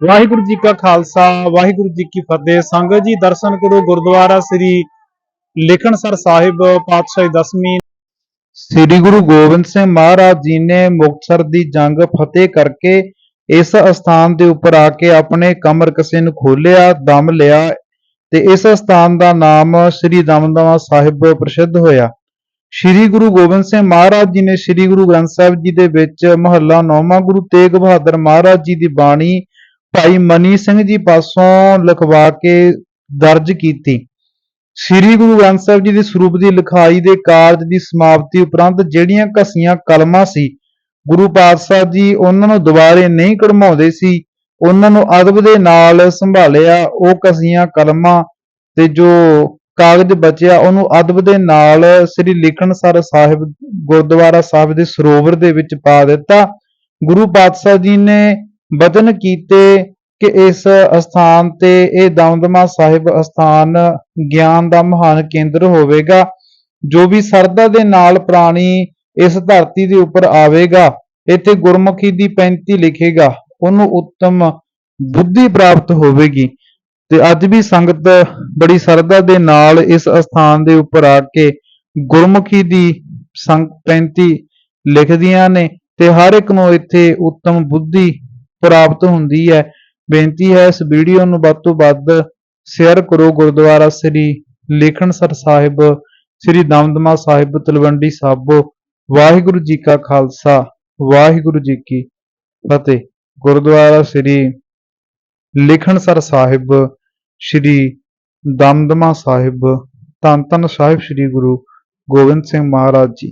ਵਾਹਿਗੁਰੂ ਜੀ ਕਾ ਖਾਲਸਾ, ਵਾਹਿਗੁਰੂ ਜੀ ਕੀ ਫਤਿਹ। ਸੰਗਤ ਜੀ, ਦਰਸ਼ਨ ਕਰੋ ਗੁਰਦੁਆਰਾ ਸ੍ਰੀ ਲੇਖਣਸਰ ਸਾਹਿਬ ਪਾਤਸ਼ਾਹੀ ਦਸਵੀਂ। ਸ੍ਰੀ ਗੁਰੂ ਗੋਬਿੰਦ ਸਿੰਘ ਮਹਾਰਾਜ ਜੀ ਨੇ ਮੁਕਤਸਰ ਦੀ ਜੰਗ ਫਤਿਹ ਕਰਕੇ ਇਸ ਅਸਥਾਨ ਦੇ ਉੱਪਰ ਆ ਕੇ ਆਪਣੇ ਕਮਰ ਕਸੇ ਨੂੰ ਖੋਲਿਆ ਦਮ ਲਿਆ ਤੇ ਇਸ ਅਸਥਾਨ ਦਾ ਨਾਮ ਸ੍ਰੀ ਦਮਦਮਾ ਸਾਹਿਬ ਪ੍ਰਸਿੱਧ ਹੋਇਆ। ਸ੍ਰੀ ਗੁਰੂ ਗੋਬਿੰਦ ਸਿੰਘ ਮਹਾਰਾਜ ਜੀ ਨੇ ਸ੍ਰੀ ਗੁਰੂ ਗ੍ਰੰਥ ਸਾਹਿਬ ਜੀ ਦੇ ਵਿੱਚ ਮਹੱਲਾ ਨੌਵਾਂ ਗੁਰੂ ਤੇਗ ਬਹਾਦਰ ਮਹਾਰਾਜ ਜੀ ਦੀ ਬਾਣੀ ਭਾਈ ਮਨੀ ਸਿੰਘ ਜੀ ਪਾਸੋਂ ਲਿਖਵਾ ਕੇ ਦਰਜ ਕੀਤੀ। ਸ੍ਰੀ ਗੁਰੂ ਗ੍ਰੰਥ ਸਾਹਿਬ ਜੀ ਦੇ ਸਰੂਪ ਦੀ ਲਿਖਾਈ ਦੇ ਕਾਰਜ ਦੀ ਸਮਾਪਤੀ ਉਪਰੰਤ ਜਿਹੜੀਆਂ ਘਸੀਆਂ ਕਲਮਾਂ ਸੀ, ਗੁਰੂ ਪਾਤਸ਼ਾਹ ਜੀ ਉਹਨਾਂ ਨੂੰ ਦੁਬਾਰੇ ਨਹੀਂ ਕਢਵਾਉਂਦੇ ਸੀ, ਉਹਨਾਂ ਨੂੰ ਅਦਬ ਦੇ ਨਾਲ ਸੰਭਾਲਿਆ, ਉਹ ਘਸੀਆਂ ਕਲਮਾਂ ਤੇ ਜੋ ਕਾਗਜ਼ ਬਚਿਆ, ਉਹਨੂੰ ਅਦਬ ਦੇ ਨਾਲ ਸ੍ਰੀ ਲਿਖਣਸਰ ਸਾਹਿਬ ਗੁਰਦੁਆਰਾ ਸਾਹਿਬ ਦੇ ਸਰੋਵਰ ਦੇ ਵਿੱਚ ਪਾ ਦਿੱਤਾ। ਗੁਰੂ ਪਾਤਸ਼ਾਹ ਜੀ ਨੇ ਬਚਨ ਕੀਤੇ ਕਿ ਇਸ ਅਸਥਾਨ ਤੇ ਇਹ ਦਮਦਮਾ ਸਾਹਿਬ ਅਸਥਾਨ ਗਿਆਨ ਦਾ ਮਹਾਨ ਕੇਂਦਰ ਹੋਵੇਗਾ, ਜੋ ਵੀ ਸਰਦਾ ਦੇ ਨਾਲ ਪ੍ਰਾਣੀ ਇਸ ਧਰਤੀ ਦੇ ਉੱਪਰ ਆਵੇਗਾ, ਇੱਥੇ ਗੁਰਮੁਖੀ ਦੀ 35 ਲਿਖੇਗਾ, ਉਹਨੂੰ ਉੱਤਮ ਬੁੱਧੀ ਪ੍ਰਾਪਤ ਹੋਵੇਗੀ। ਤੇ ਅੱਜ ਵੀ ਸੰਗਤ ਬੜੀ ਸਰਦਾ ਦੇ ਨਾਲ ਇਸ ਅਸਥਾਨ ਦੇ ਉੱਪਰ ਆ ਕੇ ਗੁਰਮੁਖੀ ਦੀ ਸੰਗ 35 ਲਿਖਦੀਆਂ ਨੇ, ਤੇ ਹਰ ਇੱਕ ਨੂੰ ਇੱਥੇ ਉੱਤਮ ਬੁੱਧੀ ਪ੍ਰਾਪਤ ਹੁੰਦੀ ਹੈ। ਬੇਨਤੀ ਹੈ ਇਸ ਵੀਡੀਓ ਨੂੰ ਵੱਧ ਤੋਂ ਵੱਧ ਸ਼ੇਅਰ ਕਰੋ। ਗੁਰਦੁਆਰਾ ਸ੍ਰੀ ਲੇਖਣਸਰ ਸਾਹਿਬ, ਸ੍ਰੀ ਦਮਦਮਾ ਸਾਹਿਬ, ਤਲਵੰਡੀ ਸਾਬੋ, ਵਾਹਿਗੁਰੂ ਜੀ ਕਾ ਖਾਲਸਾ, ਵਾਹਿਗੁਰੂ ਜੀ ਕੀ ਫਤਿਹ। ਗੁਰਦੁਆਰਾ ਸ੍ਰੀ ਲੇਖਣਸਰ ਸਾਹਿਬ, ਸ੍ਰੀ ਦਮਦਮਾ ਸਾਹਿਬ, ਧੰਨ ਧੰਨ ਸਾਹਿਬ, ਸ੍ਰੀ ਗੁਰੂ ਗੋਬਿੰਦ ਸਿੰਘ ਮਹਾਰਾਜ ਜੀ।